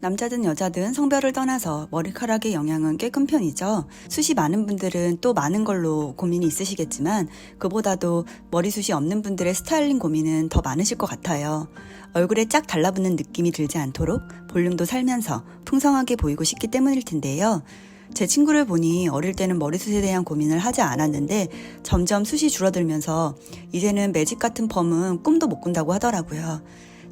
남자든 여자든 성별을 떠나서 머리카락의 영향은 꽤 큰 편이죠. 숱이 많은 분들은 또 많은 걸로 고민이 있으시겠지만 그보다도 머리숱이 없는 분들의 스타일링 고민은 더 많으실 것 같아요. 얼굴에 쫙 달라붙는 느낌이 들지 않도록 볼륨도 살면서 풍성하게 보이고 싶기 때문일 텐데요. 제 친구를 보니 어릴 때는 머리숱에 대한 고민을 하지 않았는데 점점 숱이 줄어들면서 이제는 매직 같은 펌은 꿈도 못 꾼다고 하더라고요.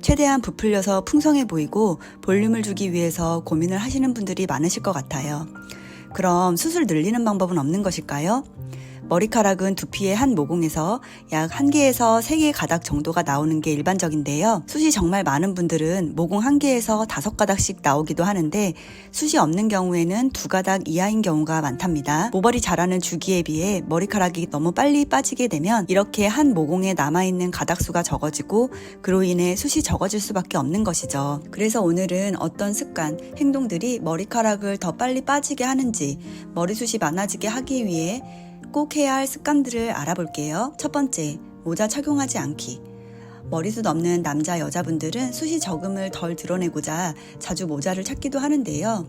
최대한 부풀려서 풍성해 보이고 볼륨을 주기 위해서 고민을 하시는 분들이 많으실 것 같아요. 그럼 숱을 늘리는 방법은 없는 것일까요? 머리카락은 두피의 한 모공에서 약 1개에서 3개의 가닥 정도가 나오는 게 일반적인데요. 숱이 정말 많은 분들은 모공 1개에서 5가닥씩 나오기도 하는데 숱이 없는 경우에는 2가닥 이하인 경우가 많답니다. 모발이 자라는 주기에 비해 머리카락이 너무 빨리 빠지게 되면 이렇게 한 모공에 남아있는 가닥 수가 적어지고 그로 인해 숱이 적어질 수밖에 없는 것이죠. 그래서 오늘은 어떤 습관, 행동들이 머리카락을 더 빨리 빠지게 하는지 머리숱이 많아지게 하기 위해 꼭 해야 할 습관들을 알아볼게요. 첫 번째, 모자 착용하지 않기. 머리숱 없는 남자, 여자분들은 숱이 적음을 덜 드러내고자 자주 모자를 찾기도 하는데요.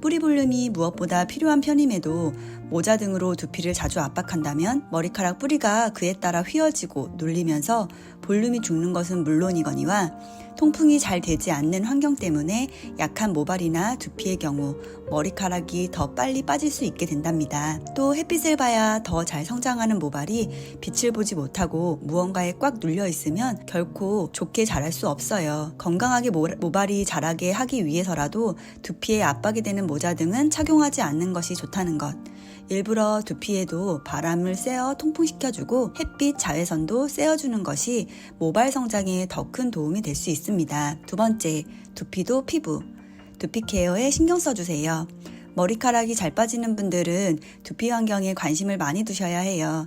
뿌리 볼륨이 무엇보다 필요한 편임에도 모자 등으로 두피를 자주 압박한다면 머리카락 뿌리가 그에 따라 휘어지고 눌리면서 볼륨이 죽는 것은 물론이거니와 통풍이 잘 되지 않는 환경 때문에 약한 모발이나 두피의 경우 머리카락이 더 빨리 빠질 수 있게 된답니다. 또 햇빛을 봐야 더 잘 성장하는 모발이 빛을 보지 못하고 무언가에 꽉 눌려 있으면 결코 좋게 자랄 수 없어요. 건강하게 모- 모발이 자라게 하기 위해서라도 두피에 압박이 되는 모자 등은 착용하지 않는 것이 좋다는 것. 일부러 두피에도 바람을 쐬어 통풍시켜주고 햇빛 자외선도 쐬어주는 것이 모발 성장에 더 큰 도움이 될 수 있습니다. 두 번째, 두피도 피부. 두피 케어에 신경 써주세요. 머리카락이 잘 빠지는 분들은 두피 환경에 관심을 많이 두셔야 해요.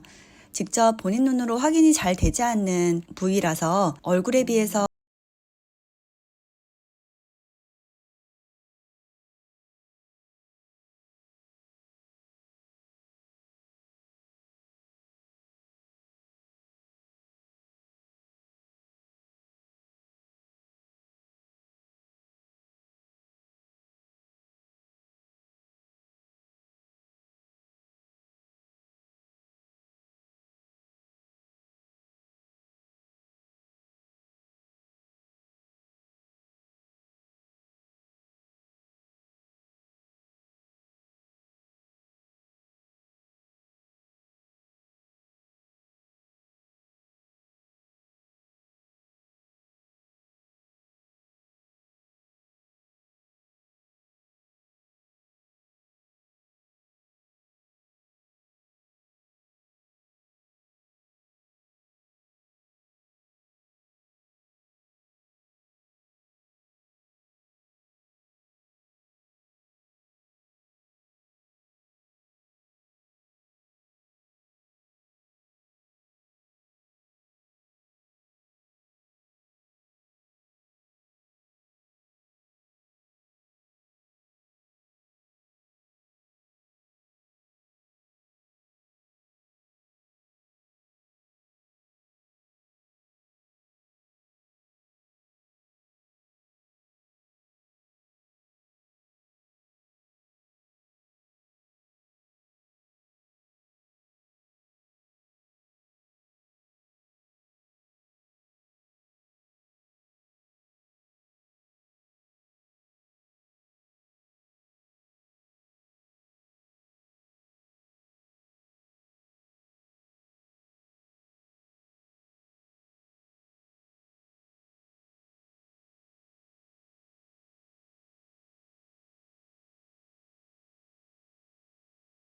직접 본인 눈으로 확인이 잘 되지 않는 부위라서 얼굴에 비해서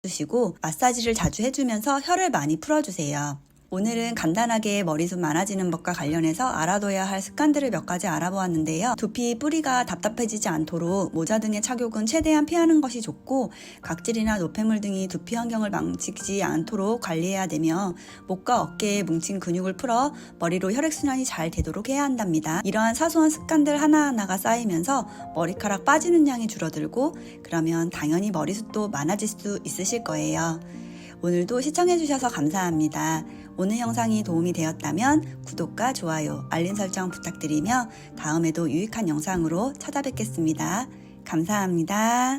주시고 마사지를 자주 해주면서 혀를 많이 풀어주세요. 오늘은 간단하게 머리 숱 많아지는 것과 관련해서 알아둬야 할 습관들을 몇 가지 알아보았는데요. 두피 뿌리가 답답해지지 않도록 모자 등의 착용은 최대한 피하는 것이 좋고 각질이나 노폐물 등이 두피 환경을 망치지 않도록 관리해야 되며 목과 어깨에 뭉친 근육을 풀어 머리로 혈액순환이 잘 되도록 해야 한답니다. 이러한 사소한 습관들 하나하나가 쌓이면서 머리카락 빠지는 양이 줄어들고 그러면 당연히 머리숱도 많아질 수 있으실 거예요. 오늘도 시청해주셔서 감사합니다. 오늘 영상이 도움이 되었다면 구독과 좋아요, 알림 설정 부탁드리며 다음에도 유익한 영상으로 찾아뵙겠습니다. 감사합니다.